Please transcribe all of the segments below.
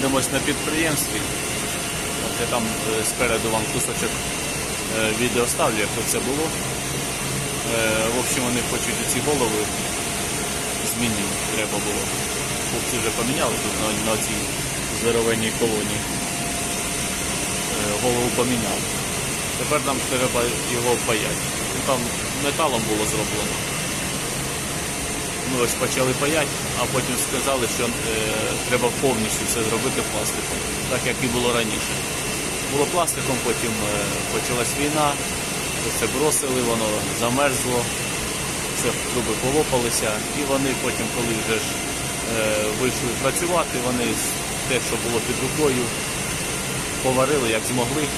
знаходимося на підприємстві. От я там е, спереду вам кусочок е, відео ставлю, як це було. Е, В общем, вони хочуть ці голови змінити треба було. Хлопці вже поміняли тут на, цій здоровенній колонії. Е, Голову поміняли. Тепер нам треба його паяти. Там металом було зроблено. Ми ось почали паяти, а потім сказали, що е, треба повністю все зробити пластиком, так як і було раніше. Було пластиком, потім е, почалась війна, це бросили, воно замерзло, все труби полопалися, і вони потім, коли вже ж е, вийшли працювати, вони те, що було під рукою, поварили як змогли. Е,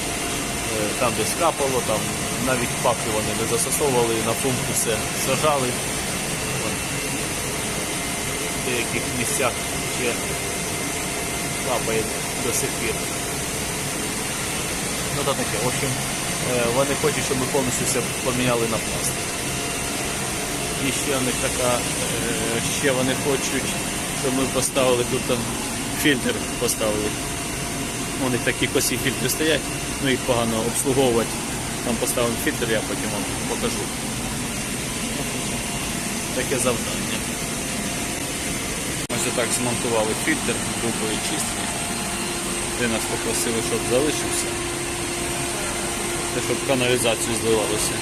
Там десь капало, там навіть папки вони не застосовували, на пункту все сажали. Деяких місцях ще капає до сих пір. Ну то таке, в общем, е, вони хочуть, щоб ми повністю все поміняли на пластик. І ще в них така, е, ще вони хочуть, щоб ми поставили тут там фільтр поставили. У них такі косі фільтри стоять, ну їх погано обслуговувати. Там поставимо фільтр, я потім вам покажу. Таке завдання. Ось так змонтували фільтр грубої чистки. Де нас попросили, щоб залишився. Те, щоб каналізацію зливалося.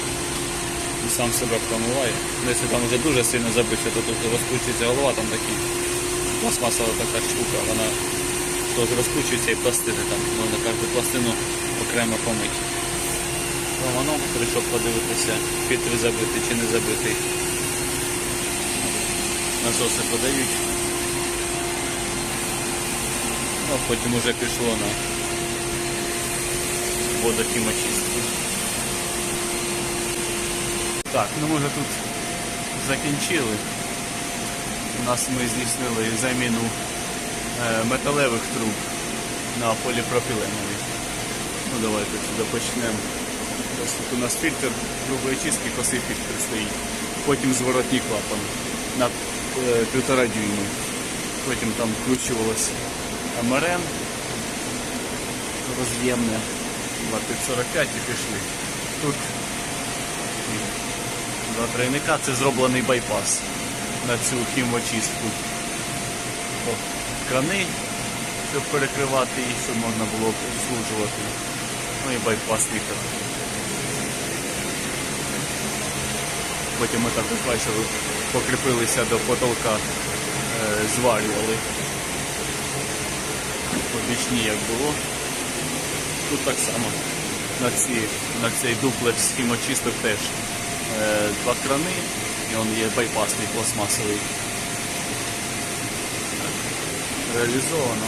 І сам себе промиває. Якщо там вже дуже сильно забити, то тут розкручується голова, там такий пластмасова така штука, вона теж розкручується і пластини там, можна кожну пластину окремо помити. Воно прийшов подивитися, фільтр забитий чи не забитий. Насоси подають. А потім уже пішло на водохімочистку. Так, ну ми вже тут закінчили. У нас ми здійснили заміну е, металевих труб на поліпропіленові. Ну давайте сюди почнемо. Ось тут у нас фільтр грубої чистки, косий фільтр стоїть. Потім зворотній клапан на е, півтора дюйми. Потім там вкручувалось МРН роз'ємне. 45 і пішли. Тут два тройника, це зроблений байпас на цю хімочистку. Крани, щоб перекривати і щоб можна було обслужувати. Ну і байпасний кран. Потім ми також бачили, покріпилися до потолка, е, зварювали. Побічні як було. Тут так само на, ці, на цей дуплекс хімочисток теж е, два крани, і він є байпасний пластмасовий. Реалізовано.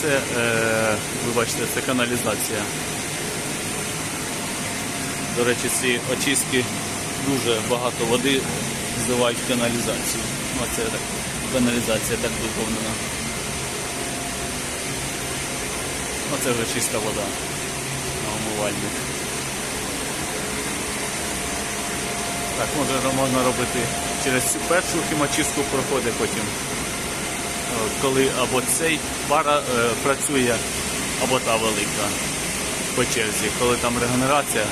Це, е, ви бачите, це каналізація. До речі, ці очистки дуже багато води зливають в каналізацію. Оце так, каналізація так виповнена. Оце вже чиста вода на умивальник. Так, може можна робити через цю першу хімочистку проходить потім. Е, Коли або цей пара е, працює, або та велика по черзі. Коли там регенерація, е,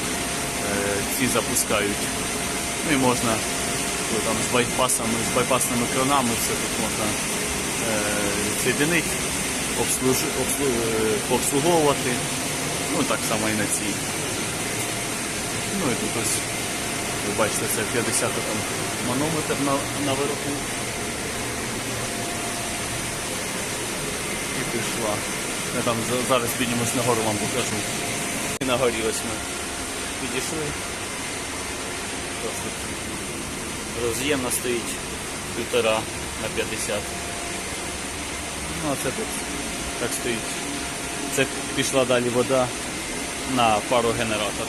ці запускають. Ну і можна коли там з байпасами, з байпасними кранами все тут можна е, відсоєдинити, обслуж... обслу... е, пообслуговувати. Ну так само і на цій. Ну і тут ось, ви бачите, це 50 там манометр на, на верху. І пішла. Я там зараз піднімусь нагору вам покажу. І на горі ось ми підійшли. Роз'ємна стоїть півтора на 50. Ну, а це тут так стоїть. Це пішла далі вода на пару генератор.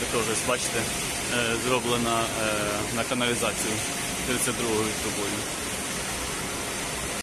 Це теж, бачите, е, зроблена е, на каналізацію 32-ю трубою.